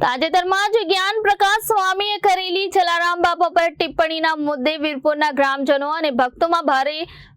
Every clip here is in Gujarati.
તાજેતરમાં જ જ્ઞાન પ્રકાશ સ્વામીએ કરેલી જલારામ બાપા પર ટિપ્પણીના મુદ્દે વીરપુરના ગ્રામજનો અને ભક્તોમાં ભારે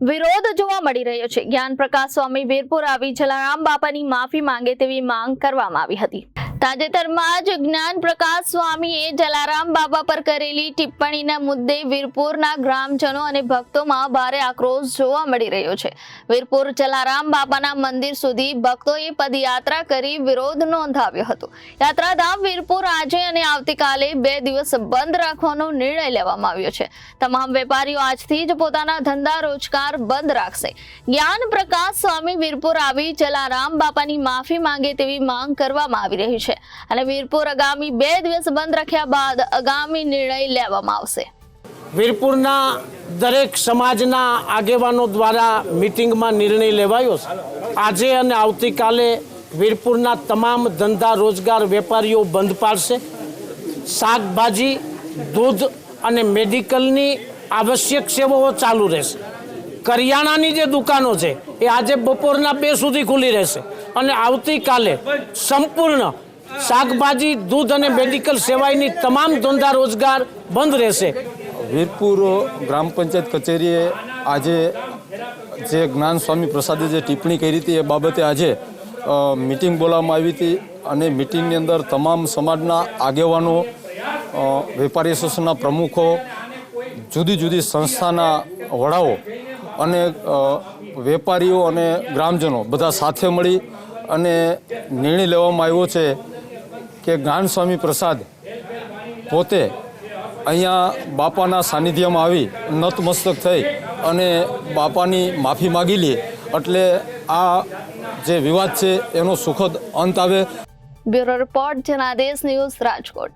વિરોધ જોવા મળી રહ્યો છે. જ્ઞાન પ્રકાશ સ્વામી વીરપુર આવી જલારામ બાપાની માફી માંગે તેવી માંગ કરવામાં આવી હતી. તાજેતરમાં જ જ્ઞાન પ્રકાશ સ્વામીએ જલારામ બાબા પર કરેલી ટિપ્પણીના મુદ્દે વીરપુરના ગ્રામજનો અને ભક્તોમાં ભારે આક્રોશ જોવા મળી રહ્યો છે. વીરપુર જલારામ બાબાના મંદિર સુધી ભક્તોએ પદયાત્રા કરી વિરોધ નોંધાવ્યો હતો. યાત્રાધામ વીરપુર આજે આવતીકાલે બે દિવસ બંધ રાખવાનો નિર્ણય લેવામાં આવ્યો છે. તમામ વેપારીઓ આજથી જ પોતાના ધંધા રોજગાર બંધ રાખશે. જ્ઞાન પ્રકાશ સ્વામી વીરપુર આવી જલારામ બાપાની માફી માંગે તેવી માંગ કરવામાં આવી રહી છે અને વીરપુર આગામી બે દિવસ બંધ રાખ્યા બાદ આગામી નિર્ણય લેવામાં આવશે. વીરપુરના દરેક સમાજના આગેવાનો દ્વારા મિટિંગમાં નિર્ણય લેવાયો છે. આજે અને આવતીકાલે વીરપુરના તમામ ધંધા રોજગાર વેપારીઓ બંધ પાડશે. શાકભાજી, દૂધ અને મેડિકલની આવશ્યક સેવાઓ ચાલુ રહેશે. કરિયાણાની જે દુકાનો છે, એ આજે બપોરના બે સુધી ખુલ્લી રહેશે અને આવતીકાલે સંપૂર્ણ શાકભાજી, દૂધ અને મેડિકલ સેવાઈની તમામ ધંધા રોજગાર બંધ રહેશે. વીરપુર ગ્રામ પંચાયત કચેરીએ આજે જે જ્ઞાન સ્વામી પ્રસાદે જે ટિપ્પણી કરી હતી એ બાબતે આજે મિટિંગ બોલાવવામાં આવી હતી અને મિટિંગની અંદર તમામ સમાજના આગેવાનો વેપારી એસોસિએશનના પ્રમુખો, જુદી જુદી સંસ્થાના વડાઓ અને વેપારીઓ અને ગ્રામજનો બધા સાથે મળી અને નિર્ણય લેવામાં આવ્યો છે કે જ્ઞાન પ્રસાદ પોતે અહીંયા બાપાના સાનિધ્યમાં આવી નતમસ્તક થઈ અને બાપાની માફી માગી લે એટલે આ જે વિવાદ છે એનો સુખદ અંત આવે. Bureau report Janadesh news Rajkot.